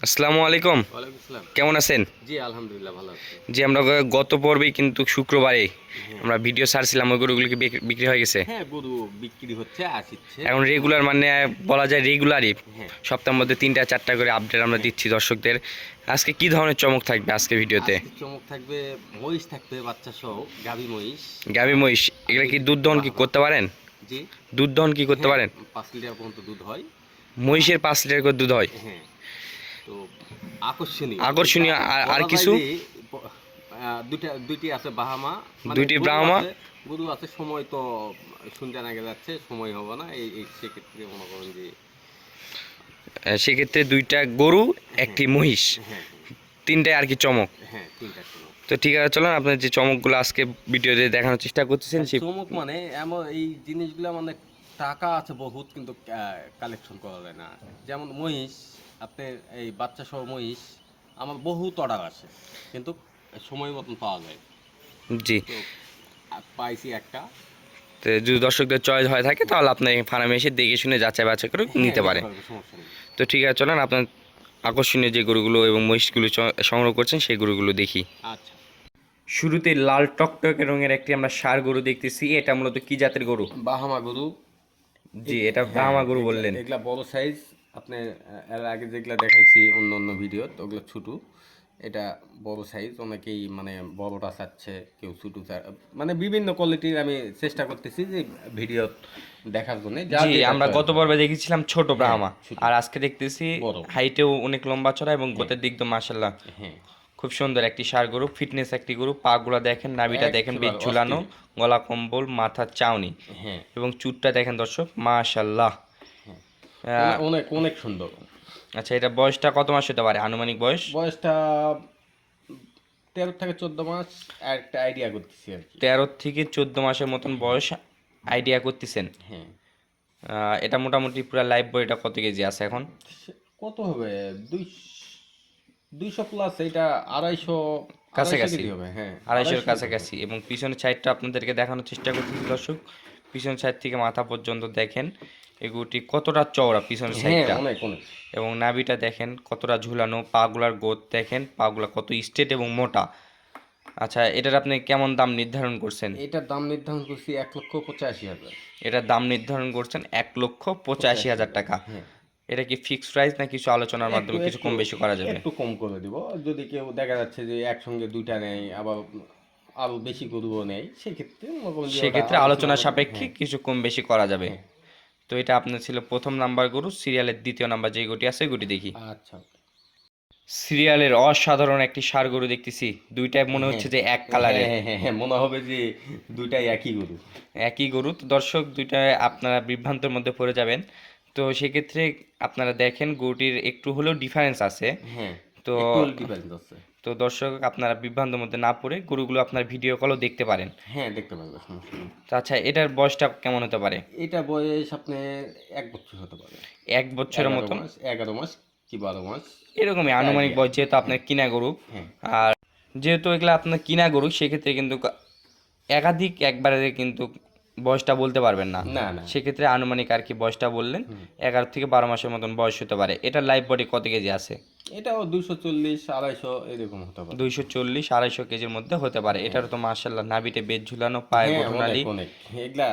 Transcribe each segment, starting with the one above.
আসসালামু আলাইকুম। কেমন আছেন? জি আলহামদুলিল্লাহ ভালো জি আমরা গত পর্বে কিন্তু শুক্রবারে আমরা ভিডিও ছাড়ছিলাম ওই গরুগুলো কি বিক্রি হয়ে গেছে? হ্যাঁ গরু বিক্রি হচ্ছে আসছে এখন রেগুলার মানে বলা যায় রেগুলারই হ্যাঁ। সপ্তাহের মধ্যে তিনটা চারটা করে আপডেট আমরা দিচ্ছি দর্শকদের। আজকে কি ধরনের চমক থাকবে আজকে ভিডিওতে? চমক থাকবে মহিষ থাকবে বাচ্চা সহ গাভী মহিষ। গাভী মহিষ। এগুলো কি দুধ দহন কি করতে পারেন? জি। দুধ দহন কি করতে পারেন? হ্যাঁ, পাঁচ লিটার পর্যন্ত দুধ হয়। মহিষের পাঁচ লিটার করে দুধ হয়? হ্যাঁ। তো আকর্ষণীয়। আকর্ষণীয় আর- কিছু? দুইটা দুইটি আছে বাহামা। মানে দুইটি ব্রাহ্মা? আছে- গরু আছে সময় তো শুনতে যাচ্ছে সময় হবে না। এই সেক্ষেত্রে মনে করেন যে সেক্ষেত্রে দুইটা গরু একটি মহিষ। হ্যাঁ তিনটায় আর কি চমক। হ্যাঁ তিনটা চমক। তো ঠিক আছে চলুন আপনার যে চমকগুলো আজকে ভিডিওতে দেখানোর চেষ্টা করতেছেন সেই চমক মানে এমন এই জিনিসগুলো মানে টাকা আছে বহুত কিন্তু কালেকশন করা যায় না। যেমন মহিষ আপনার এই বাচ্চা সহ মহিষ আমার বহুত অর্ডার আসে কিন্তু সময় মতন পাওয়া যায়। জি। পাইছি একটা। তো যদি দর্শকদের চয়েস হয়ে থাকে তাহলে আপনি ফার্মে এসে দেখে শুনে যাচাই বাছাই করে নিতে পারেন হ্যাঁ, তো ঠিক আছে চলেন আপনার আকর্ষণীয় যে গরুগুলো এবং মহিষগুলো সংগ্রহ করছেন সেই গরুগুলো দেখি। আচ্ছা। শুরুতে লাল টকটকে রঙের একটি আমরা সার গরু দেখতেছি এটা মূলত কি জাতের গরু? বাহামা গরু। জি এটা ব্রাহ্মা গরু বললেন। এগুলা বড় সাইজ আপনি এর আগে যেগুলা দেখাইছি অন্য অন্য ভিডিও তো ওগুলো ছোটো। এটা বড় সাইজ অনেকেই মানে বড়টা চাচ্ছে কেউ ছোটো মানে বিভিন্ন কোয়ালিটির আমি চেষ্টা করতেছি যে ভিডিও দেখার জন্য। জি আমরা গত পর্বে দেখেছিলাম ছোট ব্রাহ্মা। আর আজকে দেখতেছি হাইটেও অনেক লম্বা চড়া এবং গোতের দিক তো মাসাল্লাহ হ্যাঁ। খুব সুন্দর একটি সার গরু ফিটনেস একটি গরু। পাগুলা দেখেন নাভিটা দেখেন বেশ ঝুলানো গলা কম্বল মাথার চাউনি হ্যাঁ। এবং চুটটা দেখেন দর্শক মাশাল্লাহ অনেক- অনেক সুন্দর। আচ্ছা এটা বয়সটা কত মাস হতে পারে? আনুমানিক বয়স? বয়সটা তেরো থেকে চোদ্দ মাস একটা আইডিয়া করতেছি আর কি। তেরো থেকে চোদ্দ মাসের মতন বয়স আইডিয়া করতেছেন? হ্যাঁ। এটা মোটামুটি পুরো লাইফ বয়টা কত কেজি আছে এখন? কত হবে? দুই দুইশো প্লাস এটা আড়াইশো কাছাকাছি। হবে হ্যাঁ। আড়াইশোর কাছাকাছি। এবং পিছনের সাইডটা আপনাদেরকে দেখানোর চেষ্টা করতেছি দর্শক। পিছনের সাইড থেকে মাথা পর্যন্ত দেখেন এগুটি কতটা চওড়া পিছনের হ্যাঁ সাইডটা অনেক এবং নাভিটা দেখেন কতটা ঝুলানো পাগুলার গোদ দেখেন পাগুলা কত স্ট্রেট এবং মোটা। আচ্ছা এটার আপনি কেমন দাম নির্ধারণ করছেন? এটার দাম নির্ধারণ করছি এক লক্ষ পঁচাশি হাজার। এটার দাম নির্ধারণ করছেন এক লক্ষ পঁচাশি হাজার টাকা। হ্যাঁ। এটা কি ফিক্সড প্রাইস না কিছু আলোচনার মাধ্যমে কিছু কম বেশি করা যাবে? একটু কম করে দিব। যদি কেউ দেখা যাচ্ছে যে একসঙ্গে দুইটা নেয় আবার আরও বেশি গরুও নেয় সেক্ষেত্রে মনে করেন যে ওটা সেক্ষেত্রে আলোচনা সাপেক্ষে হ্যাঁ, কিছু কম বেশি করা যাবে। হ্যাঁ। তো এটা আপনার ছিল প্রথম নাম্বার গরু সিরিয়ালের দ্বিতীয় নাম্বার যে গরুটি আছে গরুটি দেখি। আচ্ছা সিরিয়ালের অসাধারণ একটি সার গরু দেখতেছি দুইটাই মনে হচ্ছে যে এক কালারের। হ্যাঁ, হ্যাঁ, হ্যাঁ, মনে হবে যে দুইটাই একই গরু। একই গরু। তো দর্শক দুইটা আপনারা বিভ্রান্তের মধ্যে পড়ে যাবেন। তো সেক্ষেত্রে আপনারা দেখেন গরুটির একটু হলেও ডিফারেন্স আছে। হ্যাঁ তো ডিফারেন্স আছে। তো দর্শক আপনারা বিভ্রান্তের মধ্যে না পড়ে গরুগুলো আপনার ভিডিও কলও দেখতে পারেন। হ্যাঁ দেখতে পারবে তো আচ্ছা এটার বয়সটা কেমন হতে পারে? এটা বয়স আপনার এক বছর হতে পারে। এক বছরের মাস এগারো মাস কি বারো মাস? এরকমই আনুমানিক বয়স যেহেতু আপনার কিনা গরু। হ্যাঁ। আর যেহেতু এগুলো আপনার কিনা গরু সেক্ষেত্রে কিন্তু একাধিক একবারে কিন্তু বয়সটা বলতে পারবেন না। না না। সেক্ষেত্রে আনুমানিক আর কি বয়সটা বললেন এগারো থেকে বারো মাসের মতন বয়স হতে পারে। এটা লাইফ বডি কত কেজি আছে? এটাও দুশো চল্লিশ আড়াইশো এরকম হতে পারে। দুইশো চল্লিশ আড়াইশো কেজির মধ্যে হতে পারে। এটার তো মার্শাল্লাহ নাবিতে বেদ ঝুলানো পায়ে হ্যাঁ, ঘটনালি এগুলা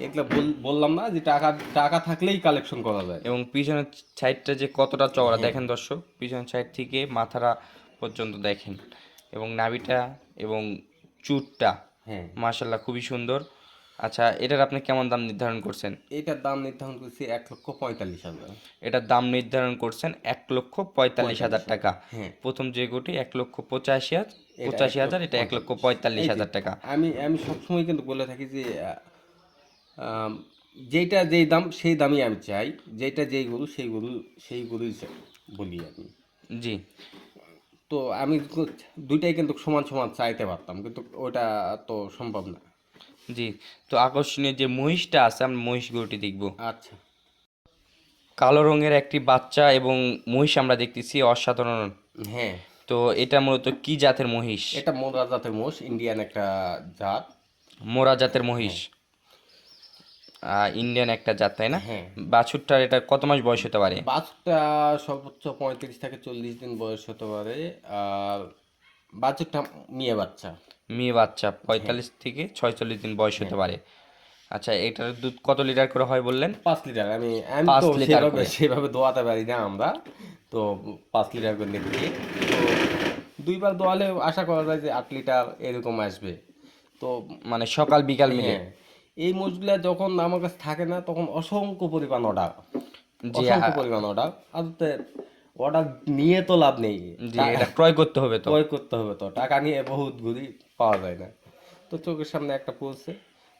এগুলা বললাম না যে টাকা টাকা থাকলেই কালেকশন করা যায়। এবং পিছনের সাইডটা যে কতটা চওড়া দেখেন দর্শক পিছনের সাইড থেকে মাথারা পর্যন্ত দেখেন। এবং নাবিটা এবং চুটটা হ্যাঁ। মার্শাল্লাহ খুবই সুন্দর। আচ্ছা এটার আপনি কেমন দাম নির্ধারণ করছেন? এটার দাম নির্ধারণ করছি এক লক্ষ পঁয়তাল্লিশ হাজার। এটার দাম নির্ধারণ করছেন এক লক্ষ পঁয়তাল্লিশ হাজার টাকা। হ্যাঁ। প্রথম যে গোটি এক লক্ষ পঁচাশি হাজার পঁচাশি হাজার এটা এক লক্ষ পঁয়তাল্লিশ। হাজার টাকা। আমি আমি সবসময় কিন্তু বলে থাকি যে যেইটা যেই দাম সেই দামই আমি চাই। যেইটা যেই গরু সেই গরু সেই গরুই চাই বলি আমি। জি। তো আমি দুইটাই কিন্তু সমান সমান চাইতে পারতাম কিন্তু ওটা তো সম্ভব না। জি তো আকর্ষণীয় যে মহিষটা আছে আমরা মহিষ গরুটি দেখব। আচ্ছা। কালো রঙের একটি বাচ্চা এবং মহিষ আমরা দেখতেছি অসাধারণ। হ্যাঁ। তো এটা মূলত কি জাতের মহিষ? এটা মোরা জাতের মহিষ ইন্ডিয়ান একটা জাত। মোরা জাতের মহিষ। ইন্ডিয়ান একটা জাত তাই না? হ্যাঁ। বাছুরটার এটা কত মাস বয়স হতে পারে? বাছুরটা সর্বোচ্চ পঁয়ত্রিশ থেকে চল্লিশ দিন বয়স হতে পারে। আর বাছুরটা মেয়ে বাচ্চা। মেয়ে বাচ্চা পঁয়তাল্লিশ থেকে ছয়চল্লিশ দিন বয়স হতে পারে। আচ্ছা এটার দুধ কত লিটার করে হয় বললেন? পাঁচ লিটার। আমি আমি পাঁচ তো লিটার সেভাবে করে। সেভাবে দোয়াতে পারি না আমরা। তো পাঁচ লিটার করে দিই তো দুইবার দোয়ালে আশা করা যায় যে আট লিটার এরকম আসবে। তো মানে সকাল বিকাল মিলে। হ্যাঁ এই মোষগুলা যখন আমার কাছে থাকে না তখন অসংখ্য পরিমাণ অর্ডার জি অসংখ্য পরিমাণ অর্ডার আদতে অর্ডার নিয়ে তো লাভ নেই। এটা ক্রয় করতে হবে তো। ক্রয় করতে হবে তো। টাকা নিয়ে বহুত পাওয়া যায় না। তো চোখের সামনে একটা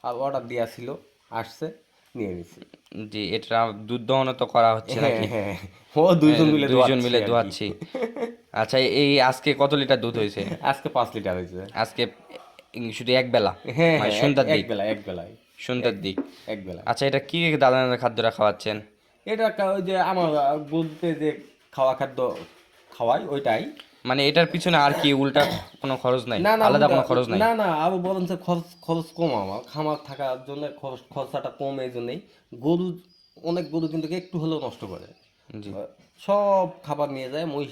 আর অর্ডার দেওয়া ছিল আসছে নিয়ে নিছি। জি এটা দুধ দহনও তো করা হচ্ছে হ্যাঁ নাকি? হ্যাঁ ও দুইজন মিলে দুইজন মিলে দোয়াচ্ছি আচ্ছা এই আজকে কত লিটার দুধ হয়েছে? আজকে পাঁচ লিটার হয়েছে। আজকে শুধু এক বেলা? হ্যাঁ মানে হ্যাঁ সন্ধ্যার দিক? বেলা এক বেলায়। সন্ধ্যার দিক। এক বেলা আচ্ছা এটা কি দাদানের খাদ্যটা খাওয়াচ্ছেন? এটা ওই যে আমার বলতে যে খাওয়া খাদ্য খাওয়াই ওইটাই। মানে এটার পিছনে আর কি উল্টা কোনো খরচ নাই? না আলাদা কোনো খরচ নাই? না না আরও বরঞ্চ খরচ খরচ কম আমার। খামার থাকার জন্য খরচ খরচাটা কম এই জন্যই। গরু অনেক গরু কিন্তু একটু হলেও নষ্ট করে। জি। সব খাবার নিয়ে যায় মহিষ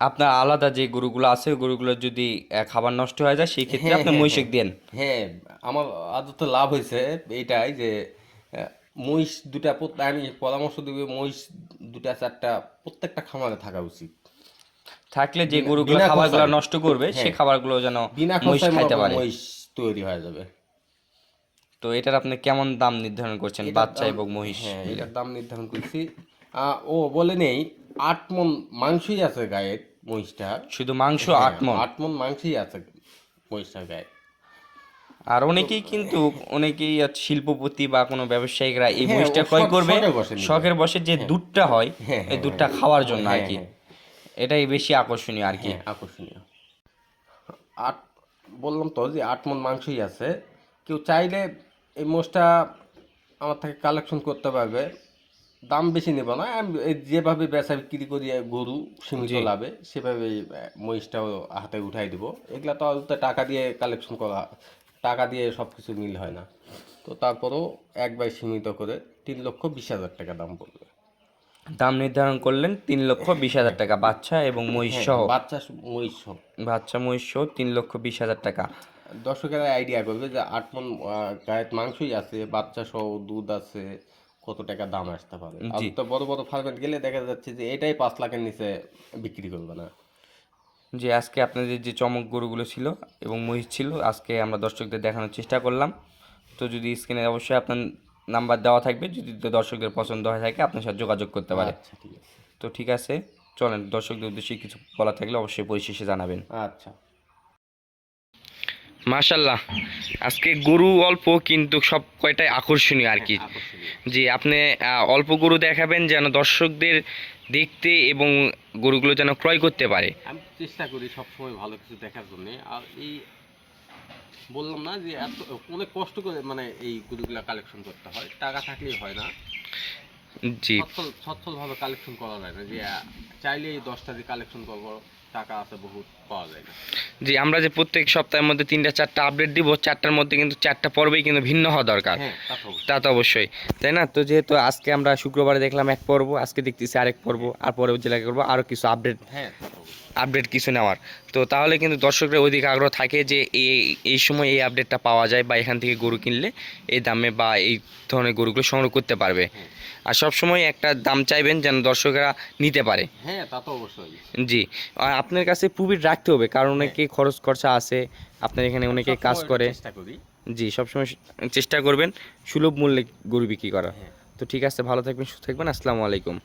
আপনার আলাদা যে গরুগুলো আছে ওই গরুগুলো যদি খাবার নষ্ট হয়ে যায় সেই ক্ষেত্রে আপনি মহিষেক দেন। হ্যাঁ আমার আদতে লাভ হয়েছে এইটাই যে মহিষ দুটা আমি পরামর্শ দিব মহিষ দুটা চারটা প্রত্যেকটা খামারে থাকা উচিত। থাকলে যে গরুগুলো খাবারগুলো নষ্ট করবে সেই খাবারগুলো যেন বিনা মহিষ খাইতে পারে। মহিষ তৈরি হয়ে যাবে। তো এটার আপনি কেমন দাম নির্ধারণ করছেন বাচ্চা এবং মহিষ? হ্যাঁ এটার দাম নির্ধারণ করছি। আহ, ও বলে নেই আট মন মাংসই আছে গায়ের মহিষটা শুধু মাংস আট মন? আট মন মাংসই আছে মহিষটার গায়ে। আর অনেকেই কিন্তু অনেকেই শিল্পপতি বা কোনো ব্যবসায়িকরা এই হ্যাঁ, মহিষটা ক্রয় করবে। শখের বসে যে দুধটা হয় হ্যাঁ, এই দুধটা খাওয়ার জন্য আর হ্যাঁ, কি। হ্যাঁ। এটাই বেশি আকর্ষণীয় আর কি। হ্যাঁ আকর্ষণীয়। আট বললাম তো যে আট মন মাংসই আছে। কেউ চাইলে এই মোষটা আমার থেকে কালেকশন করতে পারবে। দাম বেশি নেব না। আমি যেভাবে বেচা বিক্রি করি গরু সীমিত লাভে সেভাবে মহিষটাও হাতে উঠাই দিব। এগুলা তো টাকা দিয়ে কালেকশন করা টাকা দিয়ে সব কিছু মিল হয় না। তো তারপরেও একবার সীমিত করে তিন লক্ষ বিশ হাজার টাকা দাম পড়বে। দাম নির্ধারণ করলেন তিন লক্ষ বিশ হাজার টাকা বাচ্চা এবং মহিষ সহ। বাচ্চা মহিষ সহ। বাচ্চা মহিষ সহ তিন লক্ষ বিশ হাজার টাকা। দর্শকেরা আইডিয়া করবে যে আট মন গায়ের মাংসই আছে বাচ্চা সহ দুধ আছে কত টাকা দাম আসতে পারে। তো বড় বড় ফার্মেট গেলে দেখা যাচ্ছে যে এটাই পাঁচ লাখের নিচে বিক্রি করবে না। যে আজকে আপনাদের যে চমক গরুগুলো ছিল এবং মহিষ ছিল আজকে আমরা দর্শকদের দেখানোর চেষ্টা করলাম। তো যদি স্ক্রিনে অবশ্যই আপনার নাম্বার দেওয়া থাকবে যদি তো দর্শকদের পছন্দ হয়ে থাকে আপনার সাথে যোগাযোগ করতে পারে। আচ্ছা ঠিক আছে। তো ঠিক আছে চলেন দর্শকদের উদ্দেশ্যে কিছু বলা থাকলে অবশ্যই পরিশেষে জানাবেন। আচ্ছা। মাশাল্লাহ আজকে গরু অল্প কিন্তু সব কয়টাই আকর্ষণীয় আর কি। জি আপনি অল্প গরু দেখাবেন যেন দর্শকদের দেখতে এবং গরুগুলো যেন ক্রয় করতে পারে। আমি চেষ্টা করি সবসময় ভালো কিছু দেখার জন্য। আর এই বললাম না যে এত অনেক কষ্ট করে মানে এই গরুগুলা কালেকশন করতে হয়। টাকা থাকলেই হয় না। জি। সচ্ছল সচ্ছলভাবে কালেকশন করা যায় না। যে আহ, চাইলেই দশটা দিয়ে কালেকশন করব টাকা আছে বহুত পাওয়া যায় জি আমরা যে প্রত্যেক সপ্তাহের মধ্যে তিনটা চারটা আপডেট দিব চারটার মধ্যে কিন্তু চারটা পর্বেই কিন্তু ভিন্ন হওয়া দরকার। হ্যাঁ তা তো অবশ্যই। তাই না? তো যেহেতু আজকে আমরা শুক্রবারে দেখলাম এক পর্ব আজকে দেখতেছি আরেক পর্ব আর পরে জেলাকে করব আরও কিছু আপডেট হ্যাঁ। আপডেট কিছু নেওয়ার। তো তাহলে কিন্তু দর্শকদের অধিক আগ্রহ থাকে যে এই এই সময় এই আপডেটটা পাওয়া যায় বা এখান থেকে গরু কিনলে এই দামে বা এই ধরনের গরুগুলো সংগ্রহ করতে পারবে। আর সব সময় একটা দাম চাইবেন যেন দর্শকরা নিতে পারে। হ্যাঁ তা তো অবশ্যই। জি। আর আপনার কাছে প্রুফিট রাখতে হবে কারণ অনেকে খরচ খরচা আছে আপনার এখানে অনেকে কাজ করে। করি। জি সবসময় চেষ্টা করবেন সুলভ মূল্যে গরু বিক্রি করার। হ্যাঁ। তো ঠিক আছে ভালো থাকবেন সুস্থ থাকবেন আসসালামু আলাইকুম।